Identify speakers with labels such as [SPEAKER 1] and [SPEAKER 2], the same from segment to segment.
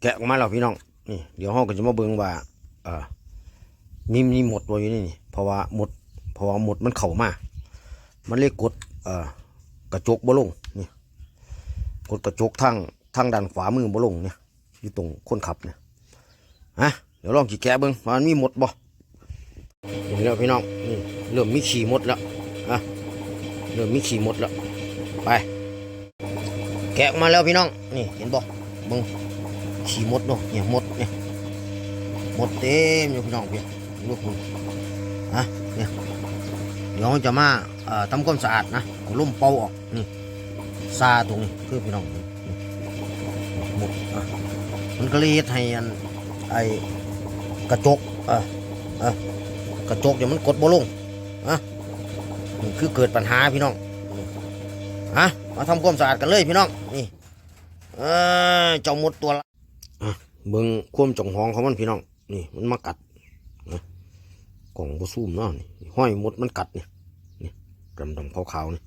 [SPEAKER 1] แกะออกมาแล้วพี่น้องนี่เดี๋ยวห้องก็จะมาเบิ่งว่าเออมีมีหมดไว้อยู่นี่นี่เพราะว่าหมดเพราะว่าหมดมันเข้ามา มันเลยกดเออกระจกบ่ลงนี่กดกระจกทางทางด้านขวามือบ่ลงเนี่ยอยู่ตรงคนขับเนี่ยฮะเดี๋ยวลองจีแกะเบิ่งว่ามันมีหมดบ่เห็นแล้วพี่น้องนี่เริ่มมีขี่หมดแล้วอะเริ่มมีขี่หมดแล้วไปแกะออกมาแล้วพี่น้องนี่เห็นบ่ บิ่งขี่มดเนาะเนี่ยมดเนี่ยมดเต็มอยู่พี่น้องเพี่ลูกคุณอะเนี่ยเดี๋ยวเราจะมาเอ่อทำความสะอาดนะเอาล่มเป่าออกนี่ซาตรงนี้คือพี่น้องหมดอะมันก็เลยดให้อันไอ้กระจกอะอะกระจกเนี่ยวมันกดบ่ลงอะนี่คือเกิดปัญหาพี่น้องฮะมาทำความสะอาดกันเลยพี่น้องนี่ เออเจ้ามดตัวละอะเบิ่งความจงห้องของมันพี่น้อง นี่มันมากัดนะกล่องบซูมเนาะนี่ห้อยมดมันกัดเนี่ยนี่ดำดำๆขาวๆนี่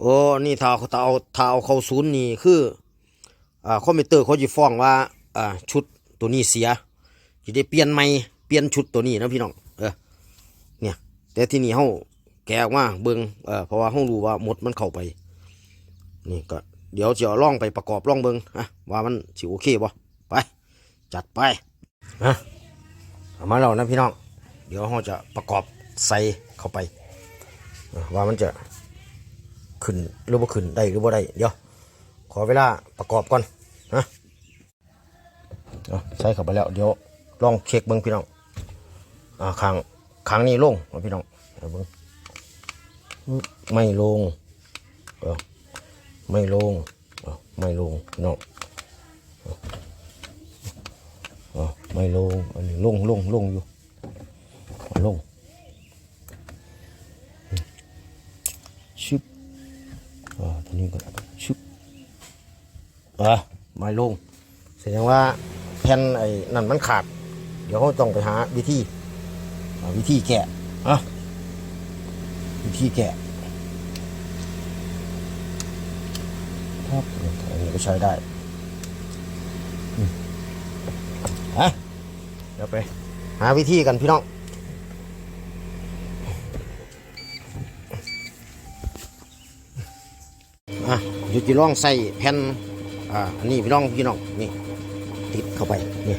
[SPEAKER 1] โอ้นี่ถ้าเขาเอาถ้าเอาเขาศูนย์นี่คืออ่าคอมพิวเตอร์เขาจะฟ้องว่าอ่าชุดตัวนี้เสียจะได้เปลี่ยนใหม่เปลี่ยนชุดตัวนี้นะพี่น้องเออเนี่ยแต่ที่นี่เขาแกะออกมาเบิ่งเออเพราะว่าเขารู้ว่าหมดมันเข้าไป นี่ก็ เดี๋ยวจะล่องไปประกอบล่องเบิงอะว่ามันสิโอเคบ่ไป จัดไปอะเอามาแล้วนะพี่น้อง เดี๋ยวเราจะประกอบใส่เข้าไป ว่ามันจะขึ้นหรือบ่ขึ้นได้หรือบ่ได้เดี๋ยวขอเวลาประกอบก่อนนะใส่เข้าไปแล้ว เดี๋ยวลองเช็คเบิ้งพี่น้องอ่าข้างข้างนี้ลงเอาพี่น้องเอาเบิ้งไม่ลงเออ ไม่ลงไม่ลงเนาะอ้าวไม่ลงอันนี้ลงลงลงอยู่ลงชึบอ่าทีนี้ก็ชึบอ่าไม่ลงแสดงว่าแผ่นไอ้นั่นมันขาด เดี๋ยวเขาต้องไปหาวิธีวิธีแกะอะวิธีแกะ ครับอันนี้ก็ใช้ได้อืมฮะเดี๋ยวไป หาวิธีกันพี่น้องอะเดี๋ยวจะลองใส่แผ่นอ่าอันนี้พี่น้องพี่น้องนี่ติดเข้าไปนี่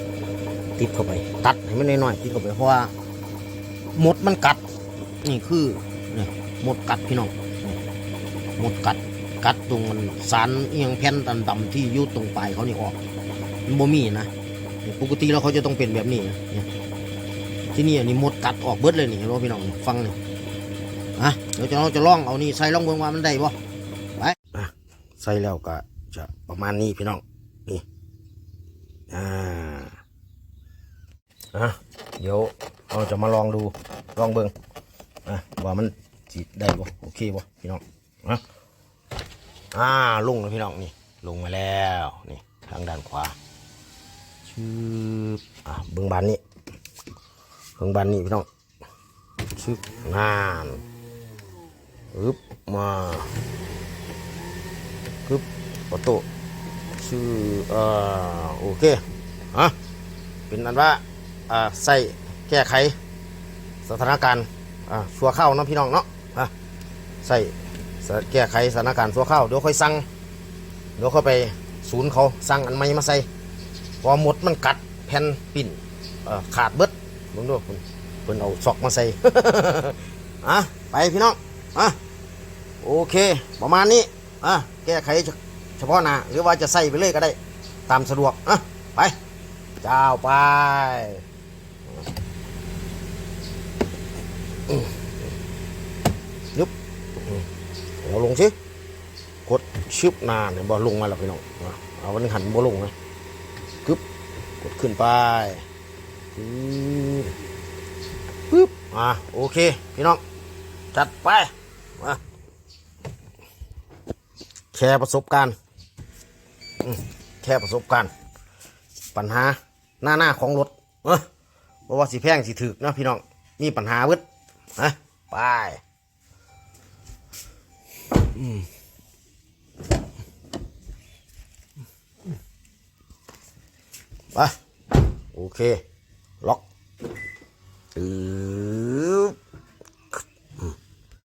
[SPEAKER 1] ติดเข้าไป ตัดให้มันน้อยๆติดเข้าไปเพราะว่ามดมันกัด นี่คือนี่มดกัดพี่น้องมดกัด กัดตรงมันสารเอียงแผ่นดำๆที่ยู่ตรงปลายเขานี่ออกมันบ่มีนะปกติแล้วเขาจะต้องเป็นแบบนี้นะที่นี่อันนี้มดกัดออกเบิดเลยนี่เห็นบ่พี่น้องฟังนี่อะเดี๋ยวจะเราจะลองเอานี่ใส่ลองเบิ่งว่ามันได้บ่ไปอะใส่แล้วก็จะประมาณนี้พี่น้องนี่อ่าอะเดี๋ยวเราจะมาลองดูลองเบิ่งอะว่ามันสิได้บ่โอเคบ่พี่น้องอะ อ่าลงแล้วพี่น้องนี่ ลงมาแล้วนี่ทางด้านขวาชืบอะเบื้องบานนี้เบื้องบานนี้พี่น้องชืบนานอึบมาคึบประตูชื่ออ่าโอเคอะเป็นอันว่าอ่าใส่แก้ไขสถานการณ์อ่าชัวเข้าเนาะพี่น้องเนาะอะใส่ แก้ไขสถานการณ์สัวข้าวเดี๋ยวค่อยสั่งเดี๋ยวค่อยไปศูนย์เขาสั่งอันใหม่มาใส่พอหมดมันกัดแผ่นปิ่นขาดเบิดมึงดูเพิ่นเพิ่นเอาซอกมาใส่อะไปพี่น้องอะโอเค ประมาณนี้อะแก้ไขเฉพาะหน้าหรือว่าจะใส่ไปเลยก็ได้ ตามสะดวกอะไปเจ้าไปยุบ เอาลงสิกด ชึบนานเนี่ยบอลงมาแล้วพี่น้องเอาวันนี้หันบอลงนะกึบกดขึ้นไปปึ๊บอะโอเค พี่น้อง จัดไปมาแชร์ประสบการณ์แชร์ประสบการณ์ ปัญหาหน้าหน้าของรถเออเพราะว่าสีแพงสีถึกนะพี่น้อง มีปัญหาเวิดนะไป อ ไปโอเค ล็อกอือ